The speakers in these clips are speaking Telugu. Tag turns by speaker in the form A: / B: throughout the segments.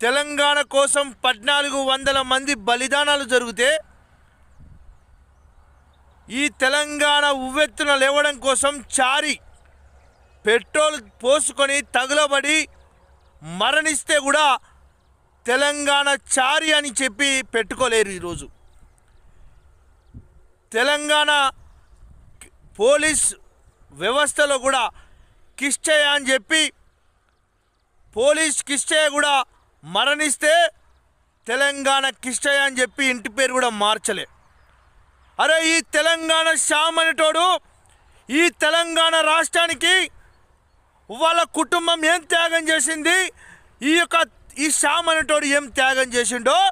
A: తెలంగాణ కోసం పద్నాలుగు వందల మంది బలిదానాలు జరిగితే ఈ తెలంగాణ ఉవ్వెత్తున లేవడం కోసం చారి పెట్రోల్ పోసుకొని తగులబడి మరణిస్తే కూడా తెలంగాణ చారి అని చెప్పి పెట్టుకోలేరు ఈరోజు. తెలంగాణ పోలీస్ వ్యవస్థలో కూడా కిష్టయ్య అని చెప్పి పోలీస్ కిష్టయ్య కూడా మరణిస్తే తెలంగాణ కిష్టయ్య అని చెప్పి ఇంటి పేరు కూడా మార్చలే. అరే ఈ తెలంగాణ శ్యామ్ అనేటోడు ఈ తెలంగాణ రాష్ట్రానికి వాళ్ళ కుటుంబం ఏం త్యాగం చేసింది? ఈ యొక్క ఈ శ్యామ్ అనేటోడు ఏం త్యాగం చేసిండో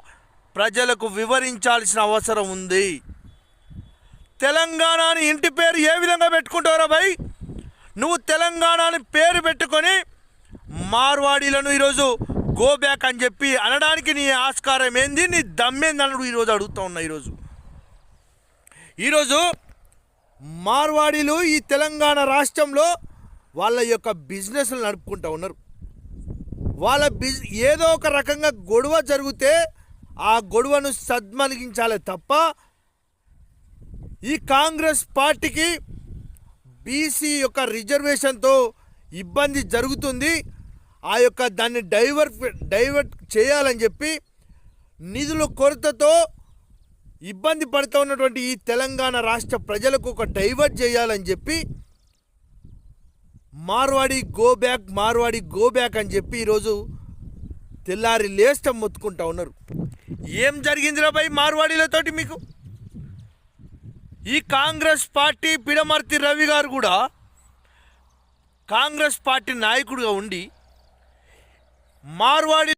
A: ప్రజలకు వివరించాల్సిన అవసరం ఉంది. తెలంగాణ అని ఇంటి పేరు ఏ విధంగా పెట్టుకుంటావురా భయ్? నువ్వు తెలంగాణ అని పేరు పెట్టుకొని మార్వాడీలను ఈరోజు గో బ్యాక్ అని చెప్పి అనడానికి నీ ఆస్కారం ఏంది? నీ దమ్మేంది అన్నాడు ఈరోజు అడుగుతా ఉన్నా ఈరోజు ఈరోజు మార్వాడీలు ఈ తెలంగాణ రాష్ట్రంలో వాళ్ళ యొక్క బిజినెస్లు నడుపుకుంటూ ఉన్నారు. వాళ్ళ బిజ్ ఏదో ఒక రకంగా గొడవ జరిగితే ఆ గొడవను సద్మనిగించాలి తప్ప ఈ కాంగ్రెస్ పార్టీకి బీసీ యొక్క రిజర్వేషన్తో ఇబ్బంది జరుగుతుంది. ఆ యొక్క దాన్ని డైవర్ట్ డైవర్ట్ చేయాలని చెప్పి నిధుల కొరతతో ఇబ్బంది పడుతూ ఉన్నటువంటి ఈ తెలంగాణ రాష్ట్ర ప్రజలకు ఒక డైవర్ట్ చేయాలని చెప్పి Marwadi go back Marwadi go back అని చెప్పి ఈరోజు తెల్లారి లేస్టం మొత్తుకుంటా ఉన్నారు. ఏం జరిగిందిరా భయ్ మార్వాడీలతోటి మీకు? ఈ కాంగ్రెస్ పార్టీ పిడమర్తి రవి గారు కూడా కాంగ్రెస్ పార్టీ నాయకుడిగా ఉండి మార్వాడి